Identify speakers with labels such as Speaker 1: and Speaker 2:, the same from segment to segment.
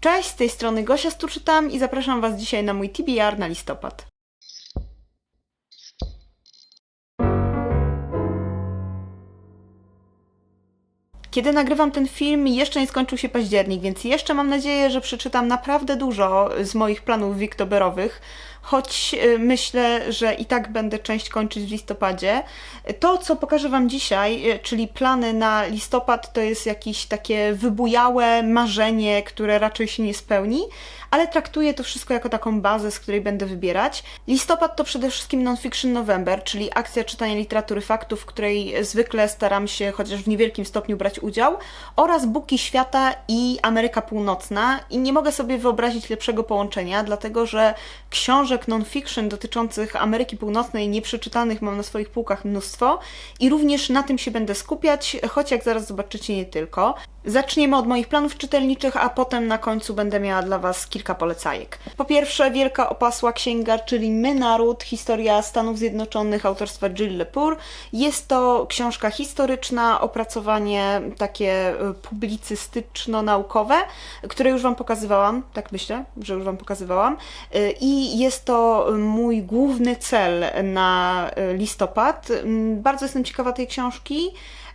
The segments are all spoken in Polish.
Speaker 1: Cześć, z tej strony Gosia Stuczytam i zapraszam Was dzisiaj na mój TBR na listopad. Kiedy nagrywam ten film, jeszcze nie skończył się październik, więc jeszcze mam nadzieję, że przeczytam naprawdę dużo z moich planów wiktoberowych, choć y, myślę, że i tak będę część kończyć w listopadzie. To, co pokażę Wam dzisiaj, y, czyli plany na listopad, to jest jakieś takie wybujałe marzenie, które raczej się nie spełni, ale traktuję to wszystko jako taką bazę, z której będę wybierać. Listopad to przede wszystkim Nonfiction November, czyli akcja czytania literatury faktów, w której zwykle staram się chociaż w niewielkim stopniu brać udział, oraz Buki Świata i Ameryka Północna. I nie mogę sobie wyobrazić lepszego połączenia, dlatego że książek nonfiction dotyczących Ameryki Północnej nieprzeczytanych mam na swoich półkach mnóstwo i również na tym się będę skupiać, choć jak zaraz zobaczycie nie tylko. Zaczniemy od moich planów czytelniczych, a potem na końcu będę miała dla Was kilka polecajek. Po pierwsze, Wielka Opasła Księga, czyli My Naród, historia Stanów Zjednoczonych autorstwa Jill Lepore. Jest to książka historyczna, opracowanie takie y, publicystyczno-naukowe, które już Wam pokazywałam, tak myślę, że już Wam pokazywałam. Y, I jest to mój główny cel na listopad. Mm, Bardzo jestem ciekawa tej książki.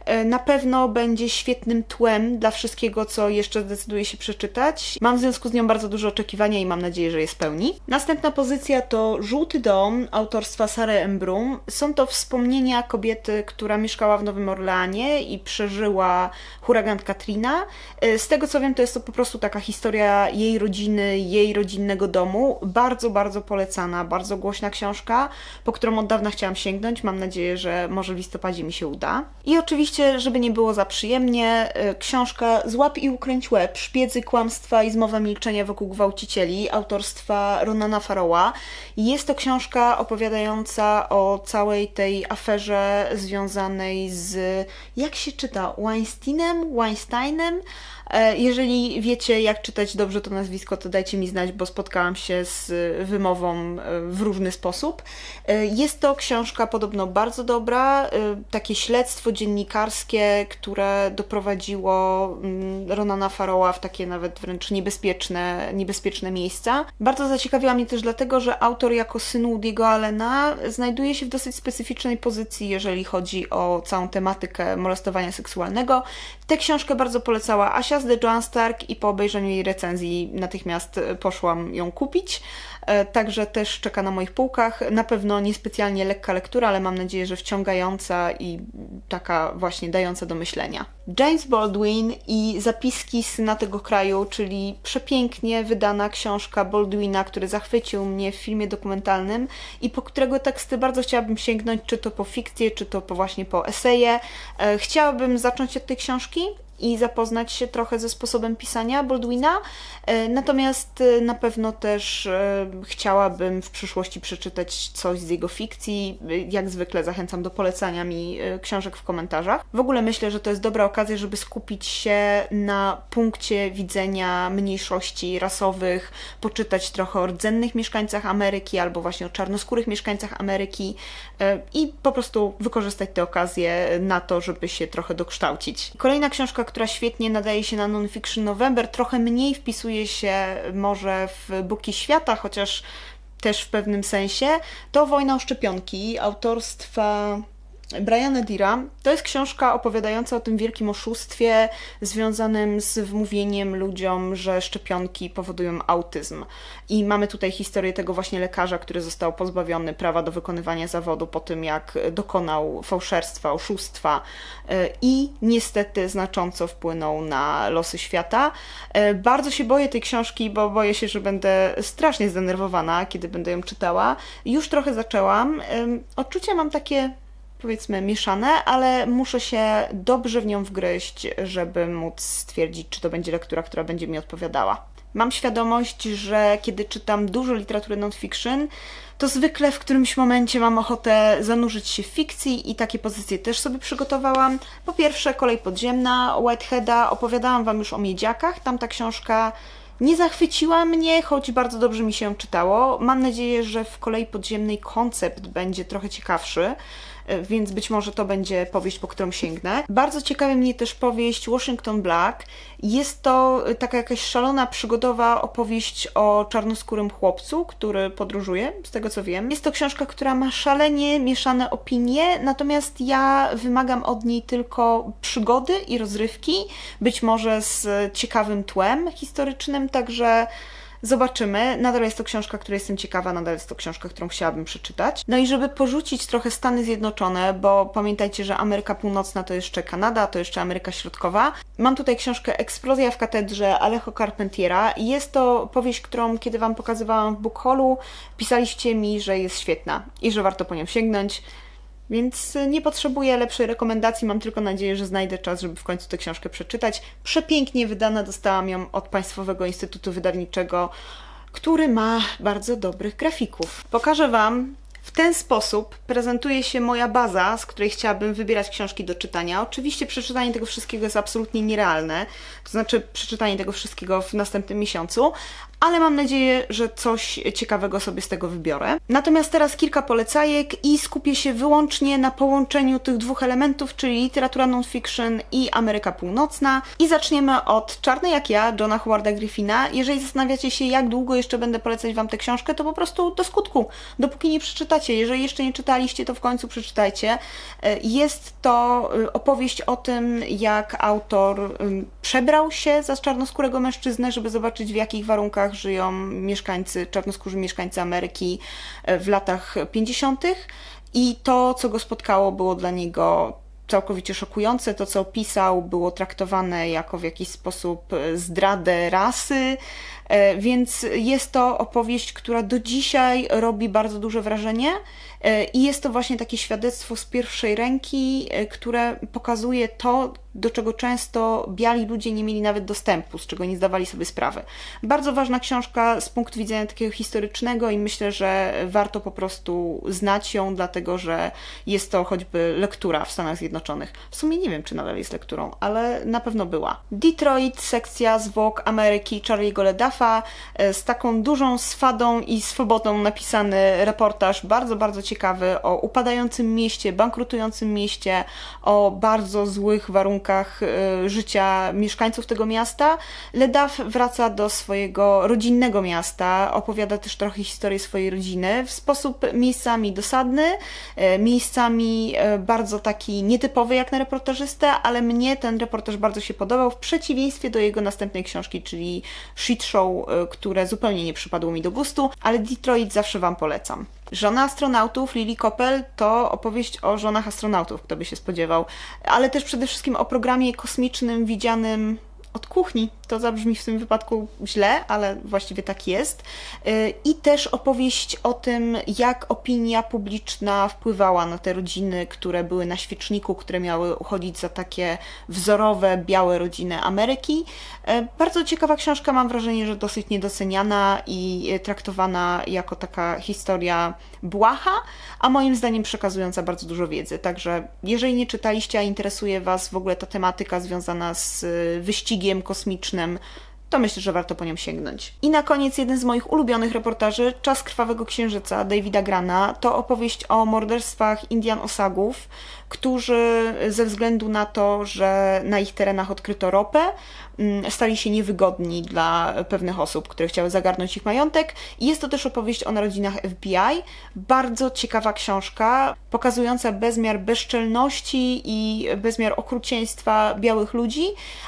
Speaker 1: E, Na pewno będzie świetnym tłem dla wszystkiego, co jeszcze zdecyduję się przeczytać. Mam w związku z nią bardzo duże oczekiwania i mam nadzieję, że je spełni. Następna pozycja to Żółty Dom autorstwa Sary Embrum. Są to wspomnienia kobiety, która mieszkała w Nowym Orleanie i przeżyła huragan Katrina. E, Z tego co wiem, to jest to po prostu taka historia jej rodziny, jej rodzinnego domu. Bardzo, bardzo polecana, bardzo głośna książka, po którą od dawna chciałam sięgnąć. Mam nadzieję, że może w listopadzie mi się uda. I oczywiście, żeby nie było za przyjemnie, y, książka Złap i ukręć łeb, szpiedzy, kłamstwa i zmowa milczenia wokół gwałcicieli autorstwa Ronana Farrowa. Jest to książka opowiadająca o całej tej aferze związanej z, jak się czyta, Weinsteinem, Weinsteinem? E, Jeżeli wiecie, jak czytać dobrze to nazwisko, to dajcie mi znać, bo spotkałam się z wymową e, w różny sposób. E, Jest to książka podobno bardzo dobra, takie śledztwo dziennikarskie, które doprowadziło mm, Ronana Farrowa w takie nawet wręcz niebezpieczne, niebezpieczne miejsca. Bardzo zaciekawiła mnie też dlatego, że autor jako syn Woody'ego Allena znajduje się w dosyć specyficznej pozycji, jeżeli chodzi o całą tematykę molestowania seksualnego. Tę książkę bardzo polecała Asia z The Joan Stark i po obejrzeniu jej recenzji natychmiast poszłam ją kupić. E, Także też czeka na moich półkach. Na pewno niespecjalnie lekka lektura, ale mam nadzieję, że wciągająca i taka właśnie dająca do myślenia. James Baldwin i zapiski syna tego kraju, czyli przepięknie wydana książka Baldwina, który zachwycił mnie w filmie dokumentalnym i po którego teksty bardzo chciałabym sięgnąć, czy to po fikcję, czy to po właśnie po eseje. E, Chciałabym zacząć od tej książki i zapoznać się trochę ze sposobem pisania Baldwina. E, Natomiast e, na pewno też e, chciałabym w przyszłości przeczytać coś z jego fikcji. Jak zwykle zachęcam do polecania mi książek w komentarzach. W ogóle myślę, że to jest dobra okazja, żeby skupić się na punkcie widzenia mniejszości rasowych, poczytać trochę o rdzennych mieszkańcach Ameryki albo właśnie o czarnoskórych mieszkańcach Ameryki i po prostu wykorzystać tę okazję na to, żeby się trochę dokształcić. Kolejna książka, która świetnie nadaje się na Nonfiction November, trochę mniej wpisuje się może w Buki Świata, chociaż też w pewnym sensie, to Wojna o szczepionki autorstwa Briana Dira. To jest książka opowiadająca o tym wielkim oszustwie związanym z wmówieniem ludziom, że szczepionki powodują autyzm. I mamy tutaj historię tego właśnie lekarza, który został pozbawiony prawa do wykonywania zawodu po tym, jak dokonał fałszerstwa, oszustwa e, i niestety znacząco wpłynął na losy świata. E, Bardzo się boję tej książki, bo boję się, że będę strasznie zdenerwowana, kiedy będę ją czytała. Już trochę zaczęłam. Em, Odczucia mam takie powiedzmy mieszane, ale muszę się dobrze w nią wgryźć, żeby móc stwierdzić, czy to będzie lektura, która będzie mi odpowiadała. Mam świadomość, że kiedy czytam dużo literatury non-fiction, to zwykle w którymś momencie mam ochotę zanurzyć się w fikcji i takie pozycje też sobie przygotowałam. Po pierwsze, Kolej Podziemna Whiteheada, opowiadałam Wam już o Miedziakach, tam ta książka nie zachwyciła mnie, choć bardzo dobrze mi się czytało. Mam nadzieję, że w kolei podziemnej koncept będzie trochę ciekawszy. E, więc być może to będzie powieść, po którą sięgnę. Bardzo ciekawi mnie też powieść Washington Black. Jest to e, taka jakaś szalona, przygodowa opowieść o czarnoskórym chłopcu, który podróżuje, z tego co wiem. Jest to książka, która ma szalenie mieszane opinie, natomiast ja wymagam od niej tylko przygody i rozrywki, być może z ciekawym tłem historycznym, także Zobaczymy. Nadal jest to książka, której jestem ciekawa, nadal jest to książka, którą chciałabym przeczytać. No i żeby porzucić trochę Stany Zjednoczone, bo pamiętajcie, że Ameryka Północna to jeszcze Kanada, to jeszcze Ameryka Środkowa. Mam tutaj książkę Eksplozja w katedrze Alejo Carpentiera. Jest to powieść, którą kiedy Wam pokazywałam w Bookhallu, pisaliście mi, że jest świetna i że warto po nią sięgnąć. Więc nie potrzebuję lepszej rekomendacji, mam tylko nadzieję, że znajdę czas, żeby w końcu tę książkę przeczytać. Przepięknie wydana, dostałam ją od Państwowego Instytutu Wydawniczego, który ma bardzo dobrych grafików. Pokażę Wam w ten sposób prezentuje się moja baza, z której chciałabym wybierać książki do czytania. Oczywiście przeczytanie tego wszystkiego jest absolutnie nierealne, to znaczy przeczytanie tego wszystkiego w następnym miesiącu, ale mam nadzieję, że coś ciekawego sobie z tego wybiorę. Natomiast teraz kilka polecajek i skupię się wyłącznie na połączeniu tych dwóch elementów, czyli literatura non-fiction i Ameryka Północna. I zaczniemy od Czarnej jak ja, Johna Howarda Griffina. Jeżeli zastanawiacie się, jak długo jeszcze będę polecać Wam tę książkę, to po prostu do skutku, dopóki nie przeczytacie. Jeżeli jeszcze nie czytaliście, to w końcu przeczytajcie. Jest to opowieść o tym, jak autor przebrał się za czarnoskórego mężczyznę, żeby zobaczyć w jakich warunkach żyją mieszkańcy, czarnoskórzy mieszkańcy Ameryki e, w latach 50. I to, co go spotkało, było dla niego całkowicie szokujące. To, co opisał, było traktowane jako w jakiś sposób e, zdradę rasy, więc jest to opowieść, która do dzisiaj robi bardzo duże wrażenie i jest to właśnie takie świadectwo z pierwszej ręki, które pokazuje to, do czego często biali ludzie nie mieli nawet dostępu, z czego nie zdawali sobie sprawy. Bardzo ważna książka z punktu widzenia takiego historycznego i myślę, że warto po prostu znać ją, dlatego że jest to choćby lektura w Stanach Zjednoczonych. W sumie nie wiem, czy nadal jest lekturą, ale na pewno była. Detroit, sekcja zwłok Ameryki Charlie'ego Ledaffa e, z taką dużą swadą i swobodą napisany reportaż, bardzo, bardzo ciekawy o upadającym mieście, bankrutującym mieście, o bardzo złych warunkach e, życia mieszkańców tego miasta. Ledaw wraca do swojego rodzinnego miasta, opowiada też trochę historię swojej rodziny w sposób miejscami dosadny, e, miejscami bardzo taki nietypowy jak na reportażystę, ale mnie ten reportaż bardzo się podobał, w przeciwieństwie do jego następnej książki, czyli Shit Show, które zupełnie nie przypadło mi do gustu, ale Detroit zawsze Wam polecam. Żona astronautów, Lily Koppel, to opowieść o żonach astronautów, kto by się spodziewał, ale też przede wszystkim o programie kosmicznym widzianym od kuchni. To zabrzmi w tym wypadku źle, ale właściwie tak jest. Y, I też opowieść o tym, jak opinia publiczna wpływała na te rodziny, które były na świeczniku, które miały uchodzić za takie wzorowe, białe rodziny Ameryki. Y, bardzo ciekawa książka, mam wrażenie, że dosyć niedoceniana i traktowana jako taka historia błaha, a moim zdaniem przekazująca bardzo dużo wiedzy. Także jeżeli nie czytaliście, a interesuje Was w ogóle ta tematyka związana z wyścigiem kosmicznym, to myślę, że warto po nią sięgnąć. I na koniec jeden z moich ulubionych reportaży, Czas Krwawego Księżyca Davida Grana, to opowieść o morderstwach Indian Osagów, którzy ze względu na to, że na ich terenach odkryto ropę, mm, stali się niewygodni dla pewnych osób, które chciały zagarnąć ich majątek. Jest to też opowieść o narodzinach FBI. Bardzo ciekawa książka, pokazująca bezmiar bezczelności i bezmiar okrucieństwa białych ludzi,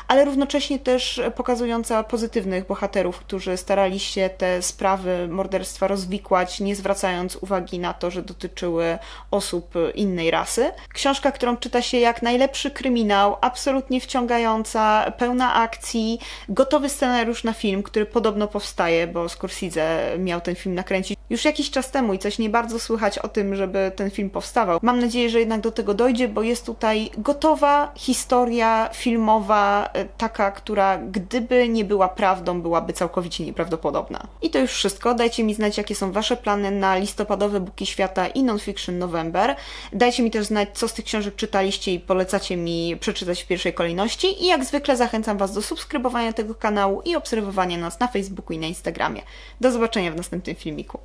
Speaker 1: ale równocześnie też pokazująca pozytywnych bohaterów, którzy starali się te sprawy morderstwa rozwikłać, nie zwracając uwagi na to, że dotyczyły osób innej rasy. Książka, którą czyta się jak najlepszy kryminał, absolutnie wciągająca, pełna akcji, gotowy scenariusz na film, który podobno powstaje, bo Scorsese miał ten film nakręcić już jakiś czas temu i coś nie bardzo słychać o tym, żeby ten film powstawał. Mam nadzieję, że jednak do tego dojdzie, bo jest tutaj gotowa historia filmowa, e, taka, która gdyby nie była prawdą, byłaby całkowicie nieprawdopodobna. I to już wszystko. Dajcie mi znać, jakie są Wasze plany na listopadowe Buki Świata i Nonfiction November. Dajcie mi też znać, co z tych książek czytaliście i polecacie mi przeczytać w pierwszej kolejności. I jak zwykle zachęcam Was do subskrybowania tego kanału i obserwowania nas na Facebooku i na Instagramie. Do zobaczenia w następnym filmiku.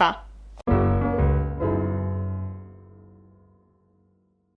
Speaker 1: 싶다.